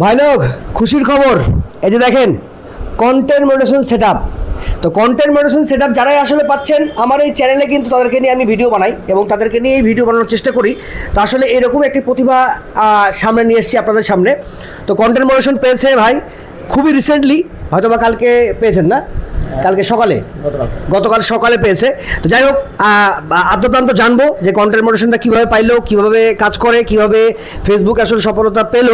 ভাই লোক, খুশির খবর। এই যে দেখেন কন্টেন্ট মডারেশন সেট আপ তো কন্টেন্ট মডারেশন সেট আপ যারাই আসলে পাচ্ছেন, আমার এই চ্যানেলে কিন্তু তাদেরকে নিয়ে আমি ভিডিও বানাই এবং তাদেরকে নিয়ে এই ভিডিও বানানোর চেষ্টা করি। তো আসলে এরকম একটি প্রতিভা সামনে নিয়ে এসেছি আপনাদের সামনে। তো কন্টেন্ট মডারেশন পেয়েছে ভাই, খুবই রিসেন্টলি হয়তো বা কালকে পেয়েছেন না? কালকে সকালে? গতকাল। সকালে পেয়েছে। তো যাই হোক আদ্যপ্রান্ত জানব যে কন্টেন্ট মডারেশনটা কীভাবে পাইলো কীভাবে কাজ করে কীভাবে ফেসবুক আসলে সফলতা পেল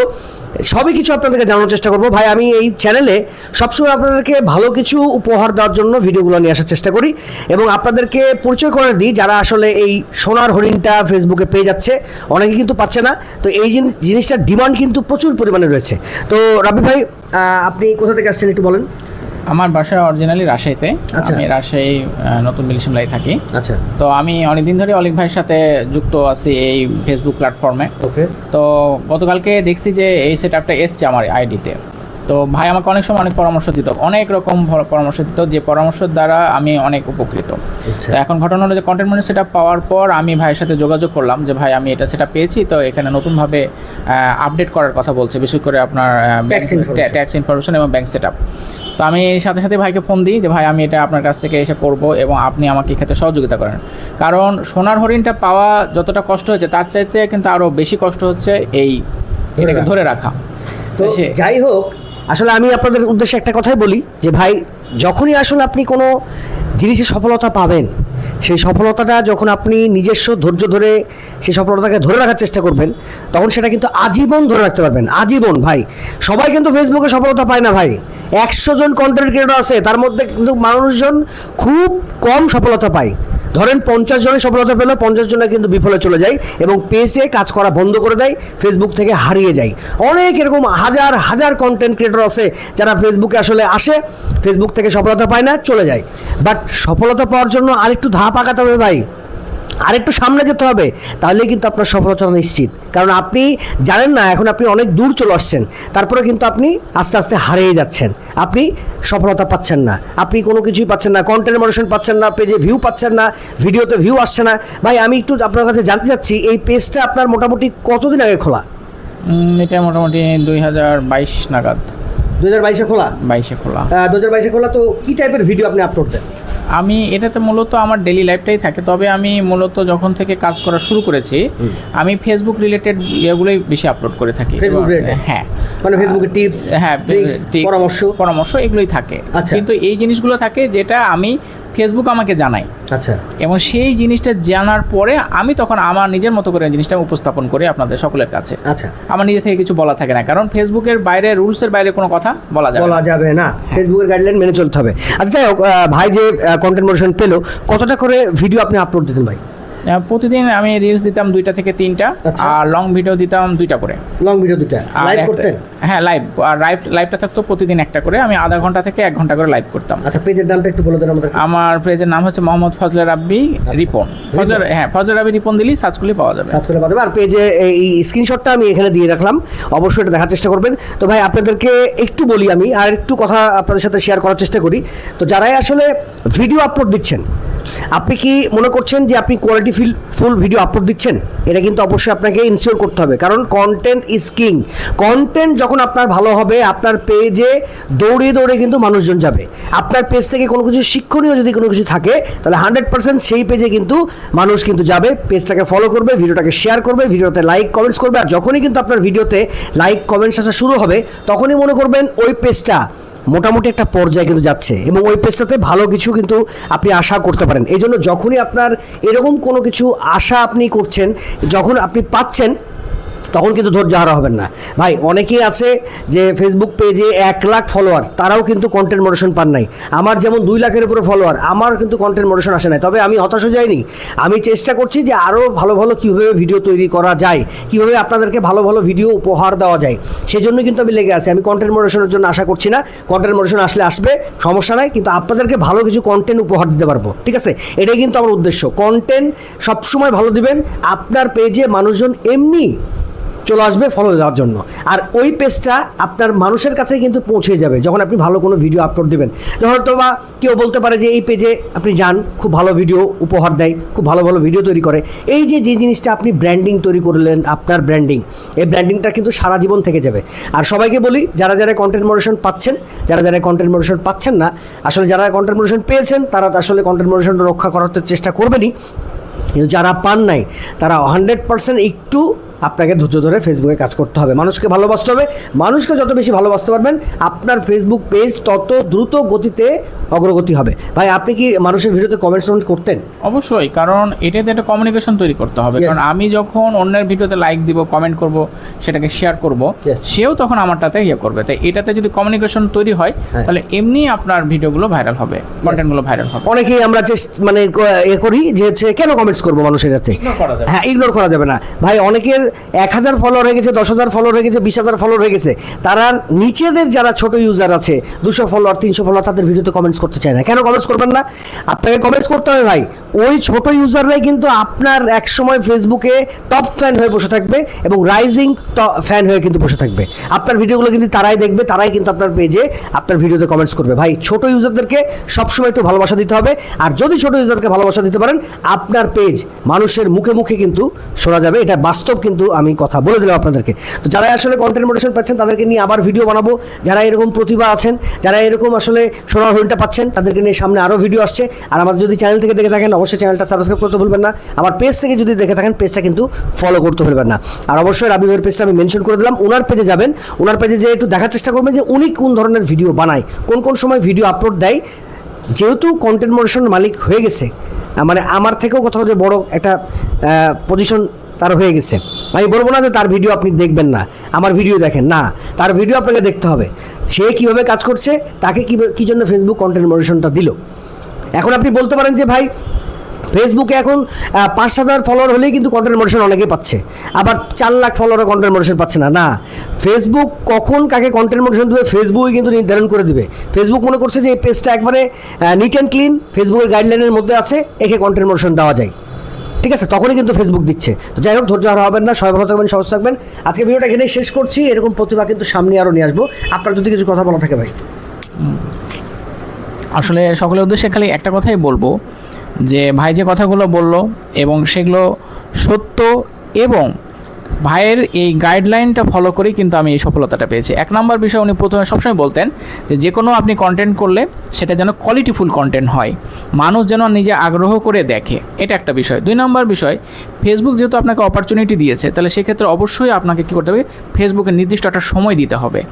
সবই কিছু আপনাদেরকে জানানোর চেষ্টা করব। ভাই আমি এই চ্যানেলে সবসময় আপনাদেরকে ভালো কিছু উপহার দেওয়ার জন্য ভিডিওগুলো নিয়ে আসার চেষ্টা করি এবং আপনাদেরকে পরিচয় করে দিই যারা আসলে এই সোনার হরিণটা ফেসবুকে পেয়ে যাচ্ছে। অনেকে কিন্তু পাচ্ছে না। তো এই জিন- জিনিসটার ডিমান্ড কিন্তু প্রচুর পরিমাণে রয়েছে। তো রাবি ভাই আপনি কোথা থেকে আসছেন একটু বলেন? আমার বাসা অরিজিনালি রাজশাহীতে। আচ্ছা। আমি রাজশাহী নতুন মিলিশিমলাই থাকি। আচ্ছা। তো আমি অনেকদিন ধরে অলিক ভাইয়ের সাথে যুক্ত আছি এই ফেসবুক প্ল্যাটফর্মে ওকে। তো গতকালকে দেখছি যে এই সেট আপটা এসছে আমার আইডিতে তো ভাই আমাকে অনেক সময় অনেক পরামর্শ দিত অনেক রকম পরামর্শ দিত যে পরামর্শের দ্বারা আমি অনেক উপকৃত। আচ্ছা। তো এখন ঘটনা হলো যে কন্টেন্ট মনি সেট পাওয়ার পর আমি ভাইয়ের সাথে যোগাযোগ করলাম যে ভাই আমি এটা সেটা পেয়েছি তো এখানে নতুনভাবে আপডেট করার কথা বলছে বিশেষ করে আপনার ট্যাক্স ইনফরমেশন এবং ব্যাংক সেট তো আমি সাথে সাথে ভাইকে ফোন দিই যে ভাই আমি এটা আপনার কাছ থেকে এসে করব এবং আপনি আমাকে ক্ষেত্রে সহযোগিতা করেন কারণ সোনার হরিণটা পাওয়া যতটা কষ্ট হচ্ছে তার চাইতে কিন্তু আরও বেশি কষ্ট হচ্ছে এই ধরে এটাকে রাখা। ধরে রাখা তো যাই হোক আসলে আমি আপনাদের উদ্দেশ্যে একটা কথাই বলি যে ভাই যখনই আসলে আপনি কোনো জিনিসের সফলতা পাবেন সেই সফলতাটা যখন আপনি নিজস্ব ধৈর্য ধরে সেই সফলতাকে ধরে রাখার চেষ্টা করবেন, তখন সেটা কিন্তু আজীবন ধরে রাখতে পারবেন। আজীবন, ভাই। সবাই কিন্তু ফেসবুকে সফলতা পায় না, ভাই। একশো জন কন্টেন্ট ক্রিয়েটর আছে, তার মধ্যে কিন্তু মানুষজন খুব কম সফলতা পায়। ধরেন পঞ্চাশ জনের সফলতা পেল, পঞ্চাশ জনে কিন্তু বিফলে চলে যায় এবং পেজে কাজ করা বন্ধ করে দেয় ফেসবুক থেকে হারিয়ে যায়। অনেক এরকম হাজার হাজার কন্টেন্ট ক্রিয়েটর আছে যারা ফেসবুকে আসলে আসে ফেসবুক থেকে সফলতা পায় না, চলে যায়। বাট সফলতা পাওয়ার জন্য আরেকটু ধাপ আঁকাতে হবে ভাই। আরেকটু সামনে যেতে হবে তাহলে কিন্তু আপনার সফলতা নিশ্চিত। কারণ আপনি জানেন না এখন আপনি অনেক দূর চলে আসছেন তারপরে কিন্তু আপনি আস্তে আস্তে হারিয়ে যাচ্ছেন। আপনি সফলতা পাচ্ছেন না আপনি কোনো কিছুই পাচ্ছেন না কন্টেন্ট মডারেশন পাচ্ছেন না পেজে ভিউ পাচ্ছেন না ভিডিওতে ভিউ আসছে না। ভাই আমি একটু আপনার কাছে জানতে চাচ্ছি এই পেজটা আপনার মোটামুটি কতদিন আগে খোলা? এটা মোটামুটি দুই হাজার বাইশ নাগাদ। দু হাজার বাইশে খোলা? বাইশে খোলা। দু হাজার বাইশে খোলা তো কী টাইপের ভিডিও আপনি আপলোড দেন? আমি এটাতে মূলত আমার ডেলি লাইফটাই থাকে। তবে আমি মূলত যখন থেকে কাজ করা শুরু করেছি আমি ফেসবুক রিলেটেড ইয়েগুলোই বেশি আপলোড করে থাকি। হ্যাঁ। মানে ফেসবুকে টিপস হ্যাঁ পরামর্শ? পরামর্শ এগুলোই থাকে। আচ্ছা। কিন্তু এই জিনিসগুলো থাকে যেটা আমি ফেসবুক আমাকে জানাই আচ্ছা। এবং সেই জিনিসটা জানার পরে আমি তখন আমার নিজের মতো করে জিনিসটা উপস্থাপন করি আপনাদের সকলের কাছে। আচ্ছা। আমার নিজে থেকে কিছু বলা থাকে না কারণ ফেসবুকের বাইরে রুলসের বাইরে কোনো কথা বলা যাবে বলা যাবে না। ফেসবুকের গাইডলাইন মেনে চলতে হবে। আচ্ছা যাই হোক ভাই যে কন্টেন্ট মোশন পেল কতটা করে ভিডিও আপনি আপলোড দিতেন ভাই? প্রতিদিন আমি রিলস দিতাম দুইটা থেকে তিনটা আচ্ছা। আর লং ভিডিও দিতাম দুইটা করে। লং ভিডিও আর লাইভ করতেন? হ্যাঁ লাইভ আর লাইভ লাইভটা থাকতো প্রতিদিন একটা করে। আমি আধা ঘণ্টা থেকে এক ঘণ্টা করে লাইভ করতাম। আচ্ছা পেজের নামটা একটু বলে দেন আমাদের। আমার পেজের নাম হচ্ছে মোহাম্মদ ফজলে রাব্বি রিপন। ফজলে হ্যাঁ ফজলে রাব্বি রিপন দিলেই সার্চ করলে পাওয়া যাবে। সার্চ করে পাওয়া যাবে। আর পেজে এই স্ক্রিনশটটা আমি এখানে দিয়ে রাখলাম। অবশ্যই এটা দেখার চেষ্টা করবেন। তো ভাই আপনাদেরকে একটু বলি আমি আর একটু কথা আপনাদের সাথে শেয়ার করার চেষ্টা করি। তো যারাই আসলে ভিডিও আপলোড দিচ্ছেন আপনি কি মনে করছেন যে আপনি quality fill full video upload দিচ্ছেন? এটা কিন্তু অবশ্যই আপনাকে ইনসিওর করতে হবে। কারণ কন্টেন্ট ইজ কিং কন্টেন্ট যখন আপনার ভালো হবে, আপনার পেজে দৌড়ে দৌড়ে কিন্তু মানুষজন যাবে। আপনার পেজ থেকে কোনো কিছু শিক্ষণীয় যদি কোনো কিছু থাকে, তাহলে হান্ড্রেড পার্সেন্ট সেই পেজে কিন্তু মানুষ কিন্তু যাবে। পেজটাকে ফলো করবে ভিডিওটাকে শেয়ার করবে ভিডিওতে লাইক কমেন্টস করবে। আর যখনই কিন্তু আপনার ভিডিওতে লাইক কমেন্টস আসা শুরু হবে, তখনই মনে করবেন ওই পেজটা মোটামুটি একটা পর্যায়ে কিন্তু যাচ্ছে এবং ওই পেজটাতে ভালো কিছু কিন্তু আপনি আশা করতে পারেন। এই জন্য যখনই আপনার এরকম কোনো কিছু আশা আপনি করছেন, যখন আপনি পাচ্ছেন তখন কিন্তু ধৈর্য হারা হবেন না। ভাই, অনেকেই আছে যে ফেসবুক পেজে এক লাখ ফলোয়ার তারাও কিন্তু কন্টেন্ট মোডেশন পান নাই। আমার যেমন দুই লাখের উপরে ফলোয়ার আমার কিন্তু কন্টেন্ট মোডেশন আসে নাই। তবে আমি হতাশ হয়ে যাইনি। আমি চেষ্টা করছি যে আরও ভালো ভালো কীভাবে ভিডিও তৈরি করা যায়, কীভাবে আপনাদেরকে ভালো ভালো ভিডিও উপহার দেওয়া যায় সেই জন্য কিন্তু আমি লেগে আছি। আমি কন্টেন্ট মোডেশনের জন্য আশা করছি না। কন্টেন্ট মোডেশন আসলে আসবে, সমস্যা নাই, কিন্তু আপনাদেরকে ভালো কিছু কন্টেন্ট উপহার দিতে পারব। ঠিক আছে? এটাই কিন্তু আমার উদ্দেশ্য। কন্টেন্ট সবসময় ভালো দিবেন। আপনার পেজে মানুষজন এমনি চলে আসবে ফলো দেওয়ার জন্য। আর ওই পেজটা আপনার মানুষের কাছে কিন্তু পৌঁছে যাবে, যখন আপনি ভালো কোনো ভিডিও আপলোড দেবেন। যখন তো বা কেউ বলতে পারে যে এই পেজে আপনি যান, খুব ভালো ভিডিও উপহার দেয়, খুব ভালো ভালো ভিডিও তৈরি করে। এই যে যে জিনিসটা আপনি ব্র্যান্ডিং তৈরি করলেন, আপনার ব্র্যান্ডিং এই ব্র্যান্ডিংটা কিন্তু সারা জীবন থেকে যাবে। আর সবাইকে বলি, যারা যারা কন্টেন্ট মোডেশন পাচ্ছেন, যারা যারা কন্টেন্ট মোডেশন পাচ্ছেন না, আসলে যারা কন্টেন্ট মোডেশন পেয়েছেন, তারা আসলে কন্টেন্ট মোডেশনটা রক্ষা করার চেষ্টা করবেনই। কিন্তু যারা পান নাই, তারা হান্ড্রেড পার্সেন্ট একটু আপনাকে ধৈর্য ধরে ফেসবুকে কাজ করতে হবে। মানুষকে ভালোবাসতে হবে। মানুষকে যত বেশি ভালোবাসতে পারবেন আপনার ফেসবুক পেজ তত দ্রুত গতিতে অগ্রগতি হবে। ভাই আপনি কি মানুষের ভিডিওতে কমেন্টস করতেন? অবশ্যই কারণ এটাতে একটা কমিউনিকেশন তৈরি করতে হবে। কারণ আমি যখন অন্যের ভিডিওতে লাইক দিব কমেন্ট করব সেটাকে শেয়ার করব সেও তখন আমারটাতে ইয়ে করবে। তাই এটাতে যদি কমিউনিকেশন তৈরি হয় হ্যাঁ। তাহলে এমনি আপনার ভিডিওগুলো ভাইরাল হবে কন্টেন্টগুলো ভাইরাল হবে। অনেকেই আমরা চেস- মানে এ করি যে হচ্ছে কেন কমেন্টস করব মানুষের সাথে। হ্যাঁ ইগনোর করা যাবে না। ভাই অনেকের এক হাজার ফলোয়ার হয়ে গেছে, দশ হাজার ফলোয়ার হয়ে গেছে, বিশ হাজার ফলোয়ার হয়ে গেছে। তারা নিচেদের যারা ছোট ইউজার আছে, দুশো ফলোয়ার তিনশো ফলোয়ার তাদের ভিডিওতে কমেন্টস করতে চায় না। কেন কমেন্টস করবেন না? আপনাকে কমেন্টস করতে হবে ভাই। ওই ছোট ইউজাররাই কিন্তু আপনার এক সময় ফেসবুকে টপ ফ্যান হয়ে বসে থাকবে এবং রাইজিং ফ্যান হয়ে কিন্তু বসে থাকবে। আপনার ভিডিওগুলো কিন্তু তারাই দেখবে, তারাই কিন্তু আপনার পেজে আপনার ভিডিওতে কমেন্টস করবে। ভাই, ছোট ইউজারদেরকে সবসময় একটু ভালোবাসা দিতে হবে। আর যদি ছোট ইউজারকে ভালোবাসা দিতে পারেন, আপনার পেজ মানুষের মুখে মুখে কিন্তু শোনা যাবে। এটা বাস্তব কিন্তু আমি কথা বলে দিলাম আপনাদেরকে। তো যারা আসলে কন্টেন্ট মোটেশন পাচ্ছেন, তাদেরকে নিয়ে আবার ভিডিও বানাবো। যারা এরকম প্রতিভা আছেন, যারা এরকম আসলে সোনার হরিণটা পাচ্ছেন, তাদেরকে নিয়ে সামনে আরও ভিডিও আসছে। আর আমাদের যদি চ্যানেল থেকে দেখে থাকেন, অবশ্যই চ্যানেলটা সাবস্ক্রাইব করতে ভুলবেন না। আমার পেজ থেকে যদি দেখে থাকেন পেজটা কিন্তু ফলো করতে ভুলবেন না। আর অবশ্যই রাবিবের পেজটা আমি মেনশন করে দিলাম। ওনার পেজে যাবেন। ওনার পেজে যে একটু দেখার চেষ্টা করবেন যে উনি কোন ধরনের ভিডিও বানায়, কোন কোন সময় ভিডিও আপলোড দেয়। যেহেতু কন্টেন্ট মোডেশন মালিক হয়ে গেছে মানে আমার থেকেও কোথাও যে বড় একটা পজিশন তার হয়ে গেছে। আমি বলব না যে তার ভিডিও আপনি দেখবেন না। আমার ভিডিও দেখেন, না। তার ভিডিও আপনাকে দেখতে হবে। সে কীভাবে কাজ করছে, তাকে কী কী জন্য ফেসবুক কন্টেন্ট মোডেশনটা দিল? এখন আপনি বলতে পারেন যে, ভাই ফেসবুকে এখন পাঁচ হাজার ফলোয়ার হলেই কিন্তু কন্টেন্ট মোডেশন অনেকেই পাচ্ছে। আবার চার লাখ ফলোয়ার কন্টেন্ট মোডেশন পাচ্ছে না। না ফেসবুক কখন কাকে কন্টেন্ট মোডেশন দেবে ফেসবুকই কিন্তু নির্ধারণ করে দেবে। ফেসবুক মনে করছে যে, এই পেজটা একবারে নিট অ্যান্ড ক্লিন ফেসবুকের গাইডলাইনের মধ্যে আছে, একে কন্টেন্ট মোডেশন দেওয়া যায়। ঠিক আছে, তখনই কিন্তু ফেসবুক দিচ্ছে। তো যাই হোক, ধৈর্য হারা হবেন না, সবাই ভালো থাকবেন, সহজ থাকবেন। আজকে ভিডিওটা এখানেই শেষ করছি। এরকম প্রতিভা কিন্তু সামনে আরও নিয়ে আসব। আপনার যদি কিছু কথা বলা থাকে ভাই। আসলে সকলের উদ্দেশ্যে খালি একটা কথাই বলব, যে ভাই যে কথাগুলো বলল এবং সেগুলো সত্য এবং ভাইয়ের এই গাইডলাইনটা ফলো করেই কিন্তু আমি এই সফলতাটা পেয়েছি। এক নম্বর বিষয় উনি প্রথমে সবসময় বলতেন যে যে কোনো আপনি কন্টেন্ট করলে সেটা যেন কোয়ালিটিফুল কন্টেন্ট হয়। মানুষ যেন নিজে আগ্রহ করে দেখে। এটা একটা বিষয়। দুই নম্বর বিষয় ফেসবুক যেহেতু আপনাকে অপরচুনিটি দিয়েছে, তাহলে সেক্ষেত্রে অবশ্যই আপনাকে কী করতে হবে? ফেসবুকে নির্দিষ্ট একটা সময় দিতে হবে।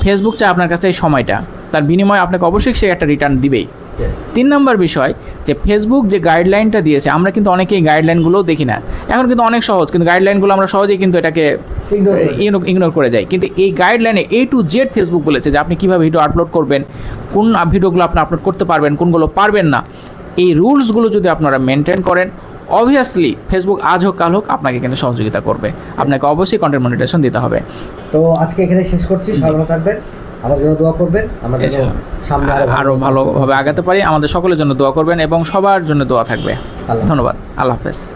ফেসবুক চায় আপনার কাছে এই সময়টা। তার বিনিময়ে আপনাকে অবশ্যই সে একটা রিটার্ন দিবেই। তিন নম্বর বিষয় যে ফেসবুক যে গাইডলাইনটা দিয়েছে আমরা কিন্তু অনেকেই গাইডলাইনগুলো দেখি না। এখন কিন্তু অনেক সহজ কিন্তু গাইডলাইনগুলো আমরা সহজেই কিন্তু এটাকে ইগনোর করে যাই। কিন্তু এই গাইডলাইনে এ টু জেড ফেসবুক বলেছে যে আপনি কীভাবে ভিডিও আপলোড করবেন কোন ভিডিওগুলো আপনি আপলোড করতে পারবেন কোনগুলো পারবেন না। এই রুলসগুলো যদি আপনারা মেনটেন করেন অবভিয়াসলি ফেসবুক আজ হোক কাল হোক আপনাকে কিন্তু সহযোগিতা করবে। আপনাকে অবশ্যই কন্টেন্ট মনিটেশন দিতে হবে। তো আজকে এখানে শেষ করছি ভালো থাকবেন। আমার জন্য দোয়া করবেন আমার জন্য সামনে আরও ভালো- আরও ভালোভাবে আগাতে পারি আমাদের সকলের জন্য দোয়া করবেন এবং সবার জন্য দোয়া থাকবে। ধন্যবাদ। আল্লাহ হাফেজ।